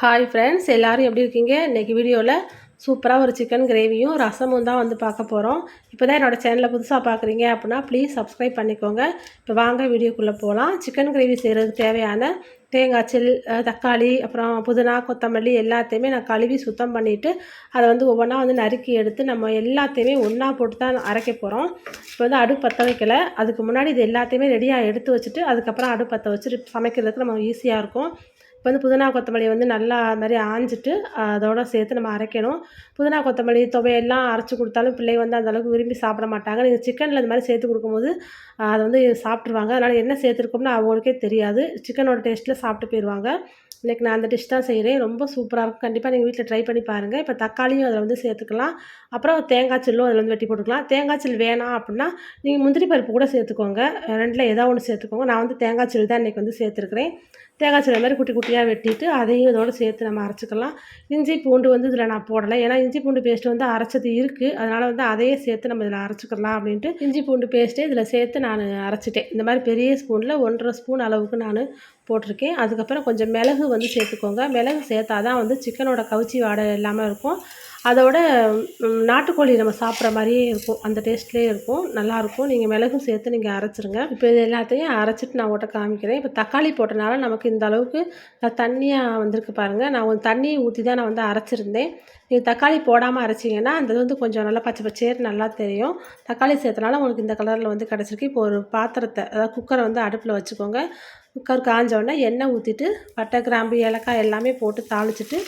Hi friends எல்லோரும் எப்படி இருக்கீங்க? இன்றைக்கி வீடியோவில் சூப்பராக ஒரு சிக்கன் கிரேவியும் ரசமும் தான் வந்து பார்க்க போகிறோம் இப்போ தான் என்னோடய சேனலை புதுசாக பார்க்குறீங்க அப்படின்னா ப்ளீஸ் சப்ஸ்கிரைப் பண்ணிக்கோங்க. இப்போ வாங்க வீடியோக்குள்ளே போகலாம் சிக்கன் கிரேவி செய்கிறதுக்கு தேவையான தேங்காய் செல் தக்காளி அப்புறம் புதினா கொத்தமல்லி எல்லாத்தையுமே நான் கழுவி சுத்தம் பண்ணிவிட்டு அதை வந்து ஒவ்வொன்றா வந்து நறுக்கி எடுத்து நம்ம எல்லாத்தையுமே ஒன்றா போட்டு தான் அரைக்க போகிறோம் இப்போ வந்து அடுப்பு பற்ற வைக்கல. அதுக்கு முன்னாடி இது எல்லாத்தையுமே ரெடியாக எடுத்து வச்சுட்டு அதுக்கப்புறம் அடுப்பு பற்ற வச்சுட்டு சமைக்கிறதுக்கு நம்ம ஈஸியாக இருக்கும். இப்போ வந்து புதினா கொத்தமல்லி வந்து நல்லா அது மாதிரி ஆஞ்சிட்டு அதோட சேர்த்து நம்ம அரைக்கணும். புதினா கொத்தமல்லி துவையெல்லாம் அரைச்சி கொடுத்தாலும் பிள்ளை வந்து அந்தளவுக்கு விரும்பி சாப்பிட மாட்டாங்க. நீங்கள் சிக்கனில் இந்த மாதிரி சேர்த்து கொடுக்கும்போது அதை வந்து சாப்பிட்ருவாங்க அதனால் என்ன சேர்த்துருக்கோம்னு அவங்களுக்கே தெரியாது. சிக்கனோட டேஸ்ட்டில் சாப்பிட்டு போயிடுவாங்க. இன்றைக்கி நான் அந்த டிஷ் தான் செய்கிறேன் ரொம்ப சூப்பராக இருக்கும். கண்டிப்பாக நீங்கள் வீட்டில் ட்ரை பண்ணி பாருங்கள் இப்போ தக்காளியும் அதில் வந்து சேர்த்துக்கலாம். அப்புறம் தேங்காய் சில்லும் அதில் வந்து வெட்டி போட்டுக்கலாம். தேங்காய் சில் வேணாம் அப்படின்னா நீங்கள் முந்திரி பருப்பு கூட சேர்த்துக்கோங்க. ரெண்டில் ஏதோ ஒன்று சேர்த்துக்கோங்க. நான் வந்து தேங்காய் சில் தான் இன்றைக்கி வந்து சேர்த்துருக்குறேன். தேங்காய் சின்ன மாதிரி குட்டி குட்டியாக வெட்டிட்டு அதையும் இதோட சேர்த்து நம்ம அரைச்சிக்கலாம். இஞ்சி பூண்டு வந்து இதில் நான் போடலை. ஏன்னா இஞ்சி பூண்டு பேஸ்ட் வந்து அரைச்சது இருக்குது அதனால் வந்து அதையே சேர்த்து நம்ம இதில் அரைச்சிக்கலாம் அப்படின்ட்டு இஞ்சி பூண்டு பேஸ்ட்டே இதில் சேர்த்து நான் அரைச்சிட்டேன். இந்த மாதிரி பெரிய ஸ்பூனில் ஒன்றரை ஸ்பூன் அளவுக்கு நான் போட்டிருக்கேன். அதுக்கப்புறம் கொஞ்சம் மிளகு வந்து சேர்த்துக்கோங்க. மிளகு சேர்த்தா தான் வந்து சிக்கனோட கவுச்சி வாடை இல்லாமல் இருக்கும். அதோட நாட்டுக்கோழி நம்ம சாப்பிட்ற மாதிரியே இருக்கும். அந்த டேஸ்ட்லேயே இருக்கும். நல்லாயிருக்கும். நீங்கள் மிளகும் சேர்த்து நீங்கள் அரைச்சிருங்க. இப்போ இது எல்லாத்தையும் அரைச்சிட்டு நான் ஓட்ட காமிக்கிறேன். இப்போ தக்காளி போட்டனால நமக்கு இந்த அளவுக்கு தண்ணியாக வந்திருக்கு பாருங்கள் நான் கொஞ்சம் தண்ணியை ஊற்றி தான் நான் வந்து அரைச்சிருந்தேன். நீங்கள் தக்காளி போடாமல் அரைச்சிங்கன்னா அந்த இது வந்து கொஞ்சம் நல்லா பச்சை பச்சேர் நல்லா தெரியும். தக்காளி சேர்த்தனால உங்களுக்கு இந்த கலரில் வந்து கிடச்சிருக்கு. இப்போ ஒரு பாத்திரத்தை அதாவது குக்கரை வந்து அடுப்பில் வச்சுக்கோங்க. குக்கர் காஞ்ச உடனே எண்ணெய் ஊற்றிட்டு பட்டை கிராம்பு ஏலக்காய் எல்லாமே போட்டு தாளிச்சிட்டு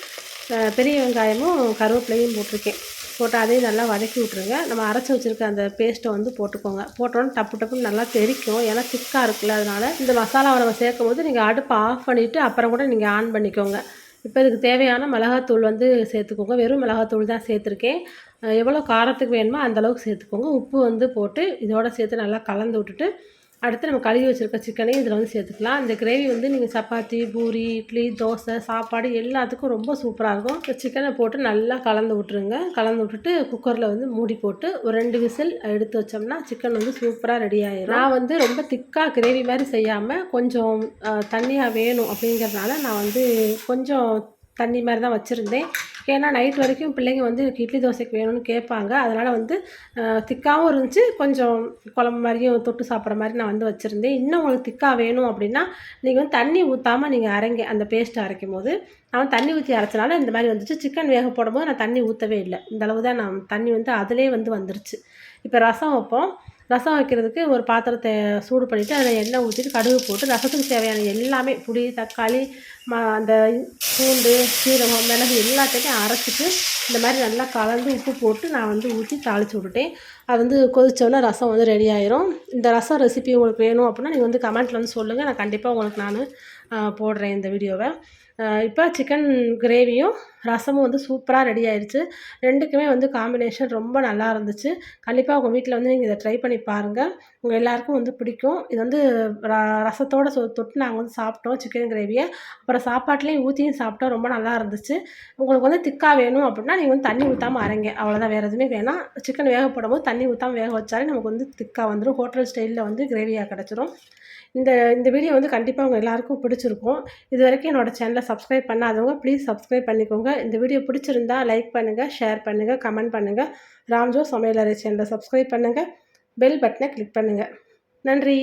பெரிய வெங்காயமும் கருவேப்பிலையும் போட்டிருக்கேன். போட்டு அதையும் நல்லா வதக்கி விட்ருங்க நம்ம அரைச்சி வச்சுருக்க அந்த பேஸ்ட்டை வந்து போட்டுக்கோங்க. போட்டோன்னு டப்பு டப்புன்னு நல்லா தெறிக்கும் ஏன்னா திக்காக இருக்குல்ல அதனால் இந்த மசாலாவை நம்ம சேர்க்கும் போது நீங்கள் அடுப்பை ஆஃப் பண்ணிவிட்டு அப்புறம் கூட நீங்கள் ஆன் பண்ணிக்கோங்க. இப்போ இதுக்கு தேவையான மிளகாத்தூள் வந்து சேர்த்துக்கோங்க. வெறும் மிளகாத்தூள் தான் சேர்த்துருக்கேன். எவ்வளோ காரத்துக்கு வேணுமோ அந்தளவுக்கு சேர்த்துக்கோங்க. உப்பு வந்து போட்டு இதோட சேர்த்து நல்லா கலந்து விட்டுட்டு அடுத்து நம்ம கழுவி வச்சுருக்க சிக்கனையும் இதில் வந்து சேர்த்துக்கலாம். இந்த கிரேவி வந்து நீங்கள் சப்பாத்தி பூரி இட்லி தோசை சாப்பாடு எல்லாத்துக்கும் ரொம்ப சூப்பராக இருக்கும். இந்த சிக்கனை போட்டு நல்லா கலந்து விட்ருங்க கலந்து விட்டுட்டு குக்கரில் வந்து மூடி போட்டு ஒரு ரெண்டு விசில் எடுத்து வச்சோம்னா சிக்கன் வந்து சூப்பராக ரெடி ஆகிடும் நான் வந்து ரொம்ப திக்காக கிரேவி மாதிரி செய்யாமல் கொஞ்சம் தண்ணியாக வேணும் அப்படிங்கிறதுனால நான் வந்து கொஞ்சம் தண்ணி மாதிரி தான் வச்சுருந்தேன். ஏன்னா நைட் வரைக்கும் பிள்ளைங்க வந்து எனக்கு இட்லி தோசைக்கு வேணும்னு கேட்பாங்க. அதனால் வந்து திக்காகவும் இருந்துச்சு. கொஞ்சம் குழம்பு மாதிரியும் தொட்டு சாப்பிட்ற மாதிரி நான் வந்து வச்சுருந்தேன். இன்னும் உங்களுக்கு திக்காக வேணும் அப்படின்னா நீங்கள் வந்து தண்ணி ஊற்றாமல் நீங்கள் அரைங்க அந்த பேஸ்ட்டை அரைக்கும் போது நான் தண்ணி ஊற்றி அரைச்சனால இந்த மாதிரி வந்துச்சு. சிக்கன் வேக போடும்போது நான் தண்ணி ஊற்றவே இல்லை. இந்த அளவு தான் நான் தண்ணி வந்து அதிலே வந்து வந்துருச்சு. இப்போ ரசம் வைப்போம். ரசம் வைக்கிறதுக்கு ஒரு பாத்திரத்தை சூடு பண்ணிவிட்டு அதில் எண்ணெய் ஊற்றிட்டு கடுகு போட்டு ரசத்துக்கு தேவையான எல்லாமே புளி தக்காளி ம அந்த பூண்டு சீரகம் மிளகு எல்லாத்தையும் அரைச்சிட்டு இந்த மாதிரி நல்லா கலந்து உப்பு போட்டு நான் வந்து ஊற்றி தாளித்து விட்டுட்டேன். அது வந்து கொதித்தோடனே ரசம் வந்து ரெடி ஆயிரும். இந்த ரசம் ரெசிபி உங்களுக்கு வேணும் அப்படின்னா நீங்கள் வந்து கமெண்ட்டில் வந்து சொல்லுங்கள் நான் கண்டிப்பாக உங்களுக்கு நான் போடுறேன் இந்த வீடியோவை. இப்போ சிக்கன் கிரேவியும் ரசமும் வந்து சூப்பராக ரெடி ஆயிடுச்சு ரெண்டுக்குமே வந்து காம்பினேஷன் ரொம்ப நல்லா இருந்துச்சு. கண்டிப்பாக உங்கள் வீட்டில் வந்து நீங்கள் இதை ட்ரை பண்ணி பாருங்கள் உங்கள் எல்லாருக்கும் வந்து பிடிக்கும். இது வந்து ர- சொ தொட்டு நாங்கள் வந்து சாப்பிட்டோம் சிக்கன் கிரேவியை அப்புறம் சாப்பாட்லேயும் ஊற்றியும் சாப்பிட்டோம். ரொம்ப நல்லா இருந்துச்சு. உங்களுக்கு வந்து திக்காக வேணும் அப்படின்னா நீங்கள் வந்து தண்ணி ஊற்றாமல் அரைங்க. அவ்வளோதான் வேறு எதுவுமே வேணாம். சிக்கன் வேக போடும்போது தண்ணி ஊற்றாமல் வேக வச்சாலே நமக்கு வந்து திக்காக வந்துடும் ஹோட்டல் ஸ்டைலில் வந்து கிரேவியாக கிடச்சிரும். இந்த இந்த வீடியோ வந்து கண்டிப்பாக உங்கள் எல்லாருக்கும் பிடிச்சிருக்கும். இது வரைக்கும் என்னோட சேனலை சப்ஸ்கிரைப் பண்ணாதவங்க ப்ளீஸ் சப்ஸ்கிரைப் பண்ணிக்கோங்க. இந்த வீடியோ பிடிச்சிருந்தா லைக் பண்ணுங்கள் ஷேர் பண்ணுங்கள் கமெண்ட் பண்ணுங்கள் ராம்ஜோ சமையலறை சேனலை சப்ஸ்கிரைப் பண்ணுங்கள் பெல் பட்டனை கிளிக் பண்ணுங்கள் நன்றி.